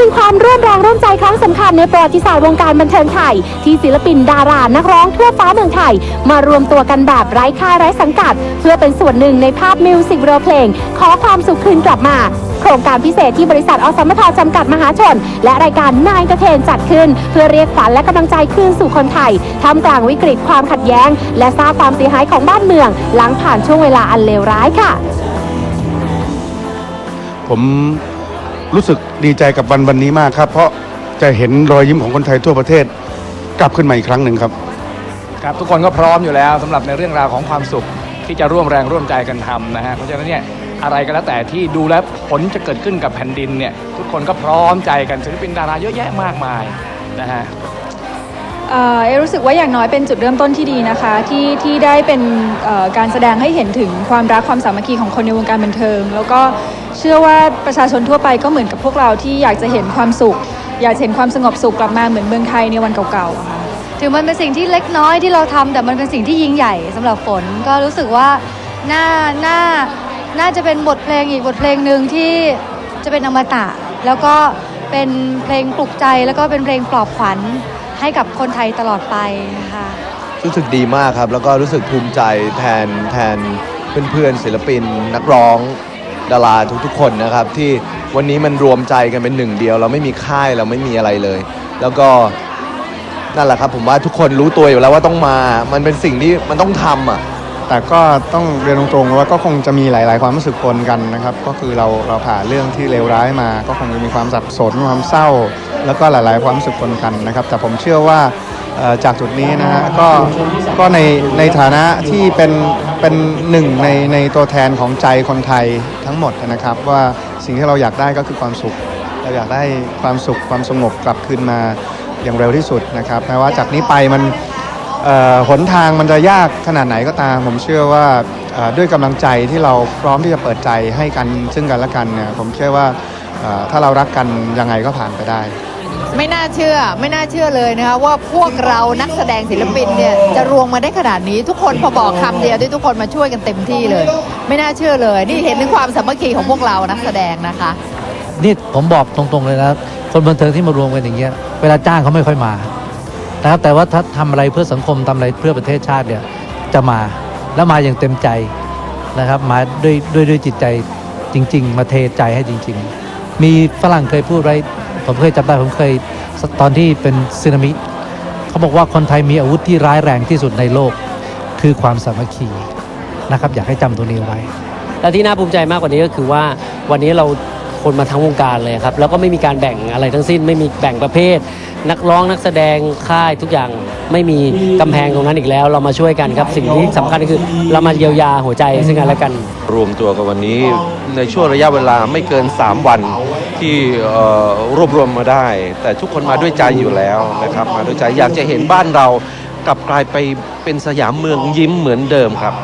เป็นความร่วมแรงร่วมใจครั้งสำคัญในประวัติศาสตร์วงการบันเทิงไทย ที่ศิลปินดารานักร้องทั่วฟ้าเมืองไทย มารวมตัวกันแบบไร้ค่ายไร้สังกัด เพื่อเป็นส่วนหนึ่งในภาพมิวสิกวิดีโอเพลง ขอความสุขคืนกลับมาโครงการพิเศษที่บริษัทอสมทจำกัดมหาชน และรายการนายกระเทนจัดขึ้น เพื่อเรียกขวัญและกำลังใจคืนสู่คนไทยท่ามกลางวิกฤตความขัดแย้ง และสร้างความเสียหายของบ้านเมือง หลังผ่านช่วงเวลาอันเลวร้ายค่ะ ผม รู้สึกดีใจกับวันวันนี้มากครับ เพราะจะเห็นรอยยิ้มของคนไทยทั่วประเทศ กลับขึ้นมาอีกครั้งหนึ่งครับ ครับทุกคนก็พร้อมอยู่แล้วสำหรับในเรื่องราวของความสุขที่จะร่วมแรงร่วมใจกันทำนะฮะเพราะฉะนั้นเนี่ยอะไรก็แล้วแต่ที่ดูแล้วผลจะเกิดขึ้นกับแผ่นดินเนี่ยทุกคนก็พร้อมใจกันศิลปินดาราเยอะแยะมากมายนะฮะ เอ่อเอรู้สึกว่าอย่างน้อยเป็นจุดเริ่มต้นที่ดีนะคะ ที่ที่ได้เป็นเอ่อการแสดงให้เห็นถึงความรักความสามัคคีของคนในวงการบันเทิง แล้วก็เชื่อว่าประชาชนทั่วไปก็เหมือนกับพวกเราที่อยากจะเห็นความสุข อยากจะเห็นความสงบสุขกลับมาเหมือนเมืองไทยในวันเก่าๆอะค่ะ ถึงมันเป็นสิ่งที่เล็กน้อยที่เราทำแต่มันเป็นสิ่งที่ยิ่งใหญ่สำหรับฝนก็รู้สึกว่าน่าน่าน่าจะเป็นบทเพลงอีกบทเพลงหนึ่งที่จะเป็นอมตะ แล้วก็เป็นเพลงปลุกใจแล้วก็เป็นเพลงปลอบขวัญ ให้กับคนไทยตลอดไปนะคะรู้สึกดีมากครับ แล้วก็รู้สึกภูมิใจแทนแทนเพื่อนๆศิลปิน นักร้องดาราทุกๆ คนนะครับ ที่วันนี้มันรวมใจกันเป็นหนึ่งเดียว เราไม่มีค่ายเราไม่มีอะไรเลย แล้วก็นั่นแหละครับผมว่าทุกคนรู้ตัวอยู่แล้วว่าต้องมา มันเป็นสิ่งที่มันต้องทำอะ แต่ก็ต้องเรียนตรงๆว่าก็คงจะมีหลาย ๆ ความรู้สึกปนกันนะครับ ก็คือเราเราผ่านเรื่องที่เลวร้ายมา ก็คงจะมีความสับสนความเศร้า แล้วก็หลาย ๆ ความรู้สึกปนกันนะครับ แต่ผมเชื่อว่าจากจุดนี้นะฮะก็ก็ในในฐานะที่เป็นเป็นหนึ่งในในตัวแทนของใจคนไทยทั้งหมดนะครับ ว่าสิ่งที่เราอยากได้ก็คือความสุข เราอยากได้ความสุขความสงบกลับคืนมาอย่างเร็วที่สุดนะครับแม้ว่าจากนี้ไปมัน หนทางมันจะยากขนาดไหนก็ตาม ผมเชื่อว่าเอ่อด้วยกำลังใจที่เราพร้อมที่จะเปิดใจให้กันซึ่งกันและกันเนี่ยผมเชื่อว่าเอ่อถ้าเรารักกันยังไงก็ผ่านไปได้ ไม่น่าเชื่อไม่น่าเชื่อเลยนะคะว่าพวกเรานักแสดงศิลปินเนี่ยจะรวมมาได้ขนาดนี้ ทุกคนพอบอกคำเดียวที่ทุกคนมาช่วยกันเต็มที่เลย ไม่น่าเชื่อเลย นี่เห็นถึงความสามัคคีของพวกเรานักแสดงนะคะนี่ผมบอกตรงๆเลยนะคนบันเทิงที่มารวมกันอย่างเงี้ยเวลาจ้างเขาไม่ค่อยมา นะครับแต่ว่าถ้าทำอะไรเพื่อสังคมทำอะไรเพื่อประเทศชาติเนี่ยจะมาแล้วมาอย่างเต็มใจนะครับ มาด้วยด้วยด้วยจิตใจจริง ๆ มาเทใจให้จริง ๆ มีฝรั่งเคยพูดไว้ผมเคยจำได้ผมเคยตอนที่เป็นสึนามิเขาบอกว่าคนไทยมีอาวุธที่ร้ายแรงที่สุดในโลก คือความสามัคคีนะครับ อยากให้จำตัวนี้ไว้ และที่น่าภูมิใจมากกว่านี้ก็คือว่าวันนี้เรา คนมาทั้งวงการเลยครับ แล้วก็ไม่มีการแบ่งอะไรทั้งสิ้น ไม่มีแบ่งประเภท นักร้องนักแสดงค่ายทุกอย่างไม่มีกำแพงตรงนั้นอีกแล้ว เรามาช่วยกันครับ สิ่งที่สำคัญก็คือ เรามาเยียวยาหัวใจซึ่งกันและกัน รวมตัวกันวันนี้ในช่วงระยะเวลาไม่เกิน 3 วันที่รวบรวมมาได้ แต่ทุกคนมาด้วยใจอยู่แล้วนะครับมาด้วยใจอยากจะเห็นบ้านเรากลับกลายไปเป็นสยามเมืองยิ้มเหมือนเดิมครับ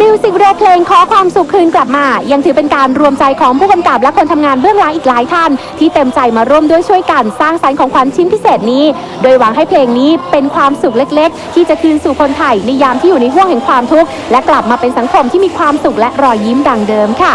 มิวสิกวิดีโอเพลงขอความสุขคืนกลับมา ยังถือเป็นการรวมใจของผู้กำกับและคนทำงานเบื้องหลังอีกหลายท่าน ที่เต็มใจมาร่วมด้วยช่วยกันสร้างสรรค์ของขวัญชิ้นพิเศษนี้ โดยหวังให้เพลงนี้เป็นความสุขเล็ก ๆ ที่จะคืนสู่คนไทยในยามที่อยู่ในห่วงแห่งความทุกข์และกลับมาเป็นสังคมที่มีความสุขและรอยยิ้มดังเดิมค่ะ